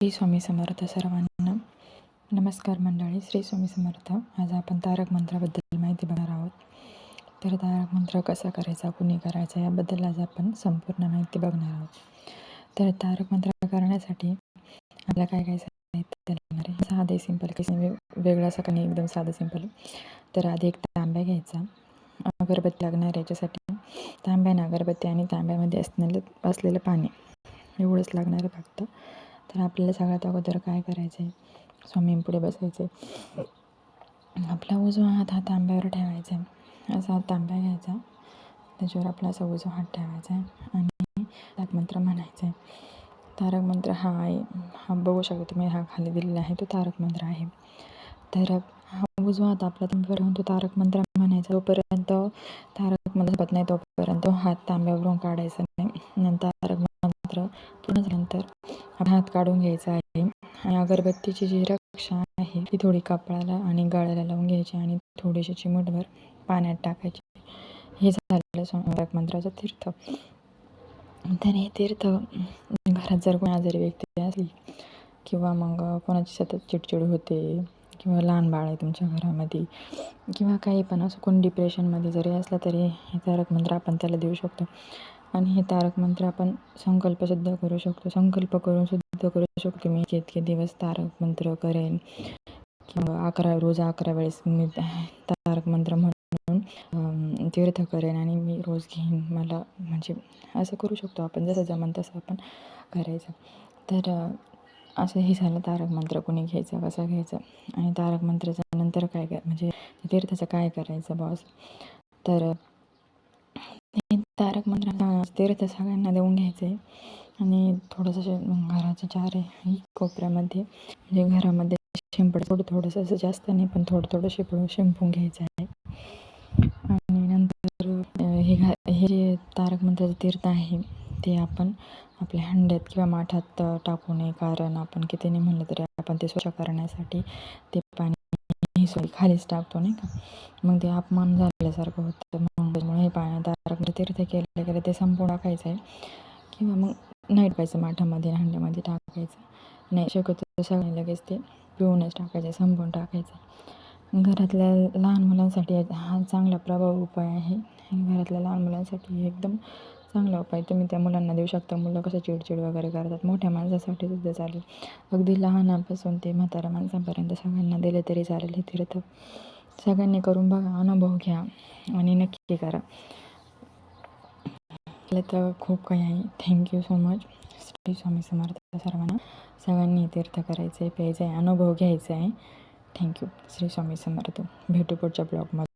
श्री स्वामी समर्थ सर्वांना नमस्कार मंडळी. श्री स्वामी समर्थ आज आपण तारक मंत्राबद्दल माहिती बघणार आहोत. तर तारक मंत्र कसा करायचा कुणी करायचा याबद्दल आज आपण संपूर्ण माहिती बघणार आहोत. तर तारक मंत्र करण्यासाठी आपल्याला काय काय साहित्य लागणार आहे. साधे सिंपल काही वेगळा वेगळं काही एकदम साधं सिंपल तर आधी एक तांब्या घ्यायचा. अगरबत्ती लागणार याच्यासाठी तांब्याने अगरबत्ती आणि तांब्यामध्ये असलेलं असलेलं पाणी एवढंच लागणार आहे फक्त. तर आपल्याला सगळ्यात अगोदर काय करायचं आहे स्वामींपुढे बसायचे आपला उजवा हात हा तांब्यावर ठेवायचा. आहे असा तांब्या घ्यायचा. त्याच्यावर आपला असा उजवा हात ठेवायचा. आहे आणि तारक मंत्र म्हणायचा. आहे तारक मंत्र हा आहे. हा बघू शकता तुम्ही हा खाली दिलेला आहे. तो तारक मंत्र आहे. तर हा उजवा हात आपला तांब्यावर तो तारक मंत्र म्हणायचा. तोपर्यंत तारक मंत्र जपत नाही. तोपर्यंत हात तांब्यावरून काढायचा नाही. नंतर तारक मंत्र पूर्ण झाल्यानंतर हात काढून घ्यायचा आहे. आणि अगरबत्तीची जी रक्षा आहे ती थोडी कपाळाला आणि गळ्याला लावून घ्यायची आणि थोडीशी चिमूटभर पाण्यात टाकायची. हे झालेलं स्वयंपाक मंत्राचं तीर्थ. तर हे तीर्थ घरात जर कोणी आजारी व्यक्ती असली किंवा मग कोणाची सतत चिडचिड होते किंवा लहान बाळ आहे तुमच्या घरामध्ये किंवा काही पण असं कोण डिप्रेशनमध्ये जरी असलं तरी हे तारक मंत्र आपण त्याला देऊ शकतो. आणि हे तारक मंत्र आपण संकल्पसुद्धा करू शकतो. संकल्प करूनसुद्धा करू शकतो मी इतके दिवस तारक मंत्र करेन किंवा अकरा रोज अकरा वेळेस मी तारक मंत्र म्हणून तीर्थ करेन आणि मी रोज घेईन. मला म्हणजे असं करू शकतो आपण. जसं जमन तसं आपण करायचं. तर असं हे झालं तारक मंत्र. कोणी घ्यायचं कसं घ्यायचं आणि तारक मंत्राच्या नंतर काय काय म्हणजे तीर्थाचं काय करायचं बॉस तर तारक मंत्र तीर्थ सगळ्यांना देऊन घ्यायचं आहे आणि थोडंसं घराच्या आहे कोपऱ्यामध्ये म्हणजे घरामध्ये शिंपड थोडं थोडंसं असं जास्त नाही पण थोडं थोडं शिंपडून शिंपून घ्यायचं आहे. आणि नंतर हे घा हे जे तारक मंत्राचं तीर्थ आहे ते आपण आपल्या हंड्यात किंवा माठात टाकू नये कारण आपण किती नाही म्हणलं तरी आपण ते स्वच्छ करण्यासाठी ते पाणी सोयी खालीच टाकतो नाही का? मग ते अपमान झाल्यासारखं होतं. मग हे पाणी तीर्थ केलं गेलं ते संपूर्ण टाकायचं आहे. किंवा मग नाही टाकायचं माठामध्ये हंड्यामध्ये टाकायचं. नाही शक्यतो सगळ्यांनी लगेच ते पिऊनच टाकायचं संपून टाकायचं. घरातल्या लहान मुलांसाठी हा चांगला प्रभाव उपाय आहे. घरातल्या लहान मुलांसाठी एकदम चांगला उपाय तुम्ही त्या मुलांना देऊ शकता. मुलं कसं चिडचिड वगैरे करतात. मोठ्या माणसासाठी सुद्धा चालेल. अगदी लहानापासून ते म्हाताऱ्या माणसांपर्यंत सगळ्यांना दिले तरी चालेल हे तीर्थ. सगळ्यांनी करून बघा अनुभव घ्या आणि नक्की करा. तर खूप काही आहे. Thank you so much Shri Swami Samarth सर्वांना. सगळ्यांनी तीर्थ करायचं आहे प्यायचं आहे अनुभव घ्यायचा आहे थँक्यू श्री स्वामी समर्थ. भेटू पुढच्या ब्लॉगमध्ये